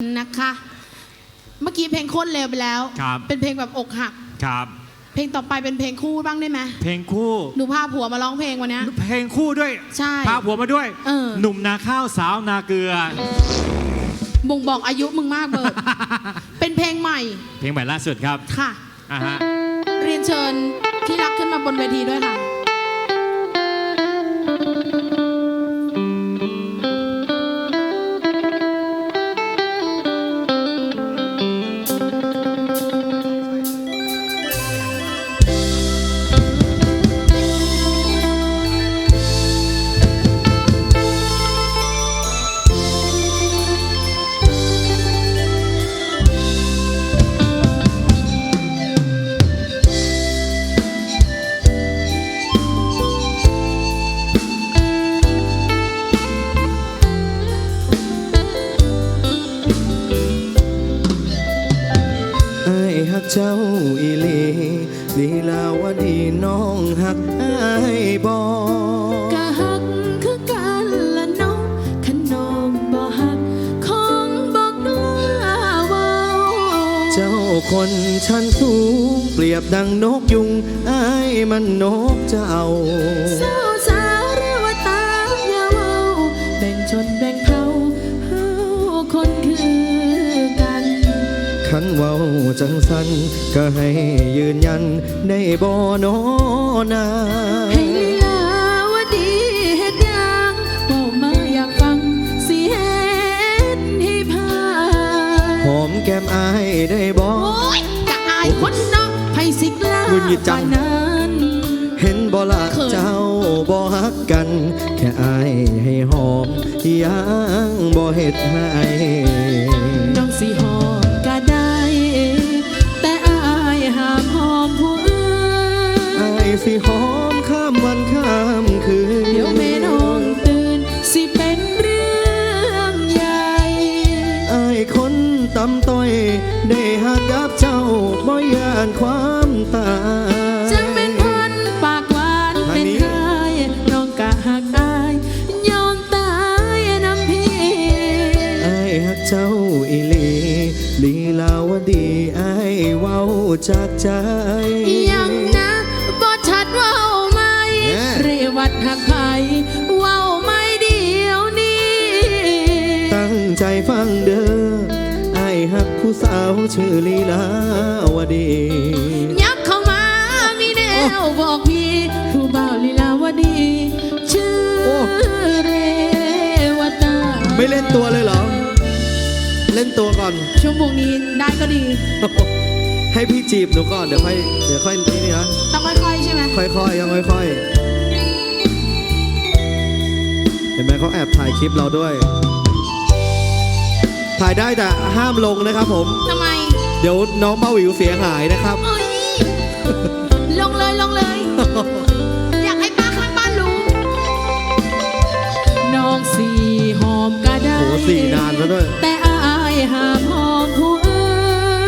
นะคะ เมื่อกี้เพลงโคตรเร็วไปแล้ว ครับ เป็นเพลงแบบอกหัก ครับ เพลงต่อไปเป็นเพลงคู่บ้างได้ไหมเพลงคู่ หนูพาผัวมาร้องเพลงวันเนี้ย เพลงคู่ด้วยใช่พาผัวมาด้วย เออ หนุ่มนาข้าวสาวนาเกลือ บ่งบอกอายุมึงมากเบิร์ด เป็นเพลงใหม่เพลงใหม่ล่าสุดครับค่ะ อ่าฮะ เรียนเชิญที่รักขึ้นมาบนเวทีด้วยค่ะ เจ้าอีหลีลีลาวดีน้องหักไอ้ายบอกะหักคือกันละน้องขนมบ่หักของบอกกล้าเว้าเจ้าคนชั้นสูงเปรียบดังนกยุงไอ้ายมันนกเจ้า ขันเว้าจังสันก็ให้ยืนยันได้บ่นอนาให้ลีลาวดีเฮ็ดหยังเว้ามาอยากฟังสิเฮ็ดให้พาหอมแก้มอายได้บ่โอ้ยกะอายคนเนาะไผสิกลาหงุดหงิดจังปานนั้นเห็นบ่ละเขินเจ้าบ่ฮักกัน แค่อายให้หอมยังบ่เฮ็ดให้น้องสิหอ สิหอมข้ามวันข้ามคืน เดี๋ยวแม่น้องตื่น สิเป็นเรื่องใหญ่อายคนตำต้อย ได้หักกับเจ้าบ่ยานความตายจังเป็นพันปากหวานเป็นไห้น้องกะหักอายยอมตายน้ำพี่อายหักเจ้าอีหลีลีลาวดีอายเว้าจากใจ เรวัดหักไผเว้าไม่เดียวนี้ ตั้งใจฟังเด้ออายหักผู้สาวชื่อลีลาวดี ยักเข้ามามีแนวบอกพี่ผู้บ่าวลีลาวดี ชื่อโอ้เรวตาไม่เล่นตัวเลยเหรอ เล่นตัวก่อน ชั่วโมงนี้ได้ก็ดี ให้พี่จีบหนูก่อนเดี๋ยวค่อยเดี๋ยวค่อยนี่นะต้องค่อยๆใช่ไหมค่อยๆยังค่อยๆเห็นไหมเขาแอบถ่ายคลิปเราด้วย ถ่ายได้แต่ห้ามลงนะครับผม ทำไมเดี๋ยวน้องเบาหวิวเสียหายนะครับ เอ้ย ลงเลยลงเลย อยากให้ป้าข้างบ้านรู้ น้องสีหอมก็ได้โหสี่นานแล้วด้วย แต่อายห้ามหอมผู้อื่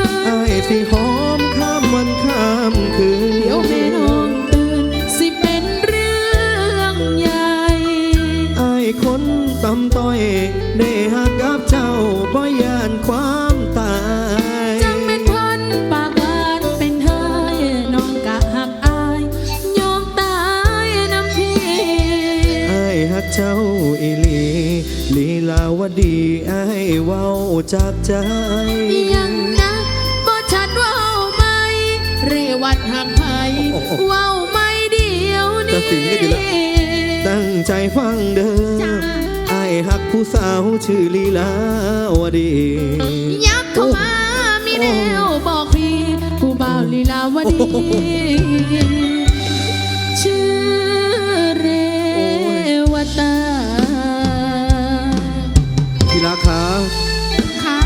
นไอ้สิหอมข้ามวันข้ามคืน เดี๋ยวแม่น้ำต้อยได้หักกับเจ้าบ่ยานความตายจังเป็นพันปากหวานเป็นเธอน้องกะหักอายยอมตายน้ำพี่ไอ้หักเจ้าอีหลีลีลาวดีไอ้เว้าจากใจยังนะบ่ชัดเว้าไหมเรวัดหักไผโอ้โหเว้าไม่เดียวตันี้ดสินกันอยู่แล้วตั้งใจฟังเด้อจ้าไอ้ หักผู้สาวชื่อลีลาวดี ยักเข้ามามีแนวบอกพี่ผู้บ่าวลีลาวดี ชื่อเรวตาพี่รักคะค่ะ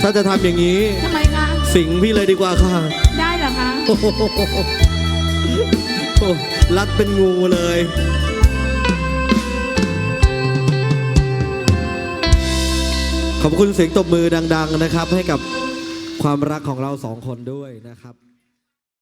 ถ้าจะทำอย่างนี้ ทำไมคะ สิงพี่เลยดีกว่าค่ะได้เหรอคะโอ้โหรัดเป็นงูเลย ขอบคุณเสียงตบมือดัง ๆนะครับ ให้กับความรักของเราสองคนด้วยนะครับ